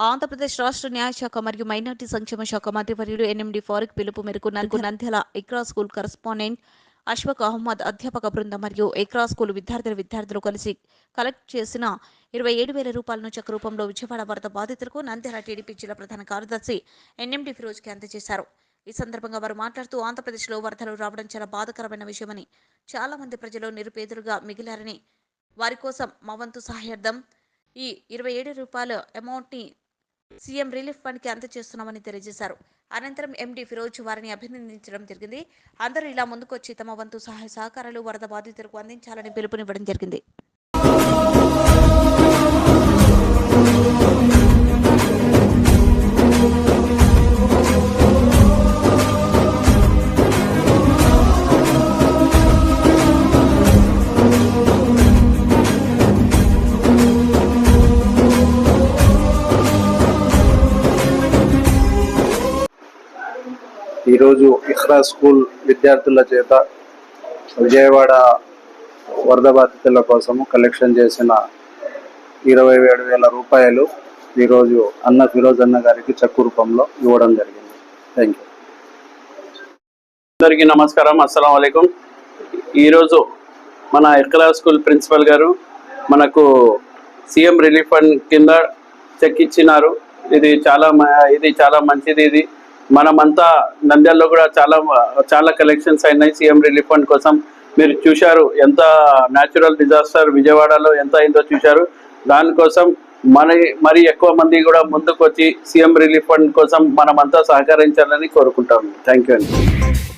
ఆంధ్రప్రదేశ్ రాష్ట్ర న్యాయశాఖ మరియు మైనార్టీ సంక్షేమ శాఖ మంత్రి మంత్రివర్యులు ఎన్ఎండి ఫారూక్ పిలుపు మేరకు నలుగు నంద్యాల ఇక్రా స్కూల్ కరస్పాండెంట్ అష్ఫక్ అహ్మద్ అధ్యాపక బృందం మరియు ఎక్రా స్కూల్ విద్యార్థుల విద్యార్థులు కలిసి కలెక్ట్ చేసిన ఇరవై ఏడు వేల రూపాయలను చెక్ రూపంలో విజయవాడ వరద బాధితులకు నంద్యాల టీడీపీ జిల్లా ప్రధాన కార్యదర్శి ఎన్ఎండి ఫిరోజ్కి అందజేశారు. ఈ సందర్భంగా వారు మాట్లాడుతూ ఆంధ్రప్రదేశ్లో వరదలు రావడం చాలా బాధకరమైన విషయమని చాలా మంది ప్రజలు నిరుపేదలుగా మిగిలారని వారి కోసం మా వంతు సహాయార్థం ఈ ఇరవై ఏడు రూపాయల అమౌంట్ని సీఎం రిలీఫ్ ఫండ్కి అందజేస్తున్నామని తెలియజేశారు. అనంతరం ఎండి ఫిరోజ్ వారిని అభినందించడం జరిగింది. అందరూ ఇలా ముందుకొచ్చి తమ వంతు సహాయ సహకారాలు వరద బాధితులకు అందించాలని పిలుపునివ్వడం జరిగింది. ఈరోజు ఇఖ్రా స్కూల్ విద్యార్థుల చేత విజయవాడ వరద బాధితుల కోసము కలెక్షన్ చేసిన ఇరవై ఏడు వేల రూపాయలు ఈరోజు అన్న ఫిరోజ్ అన్న గారికి చెక్కు రూపంలో ఇవ్వడం జరిగింది. థ్యాంక్ యూ అందరికీ నమస్కారం. అస్సలం అయికం ఈరోజు మన ఎక్కరా స్కూల్ ప్రిన్సిపల్ గారు మనకు సీఎం రిలీఫ్ ఫండ్ కింద చెక్ ఇచ్చినారు. ఇది చాలా మ- ఇది చాలా మంచిది ఇది. మనమంతా నంద్యాలలో కూడా చాలా చాలా కలెక్షన్స్ అయినాయి. సీఎం రిలీఫ్ ఫండ్ కోసం మీరు చూశారు ఎంత న్యాచురల్ డిజాస్టర్ విజయవాడలో ఎంత అయిందో చూశారు. దానికోసం మన మరి ఎక్కువ మంది కూడా ముందుకు వచ్చి సీఎం రిలీఫ్ ఫండ్ కోసం మనమంతా సహకరించాలని కోరుకుంటాం థ్యాంక్ యూ అండి.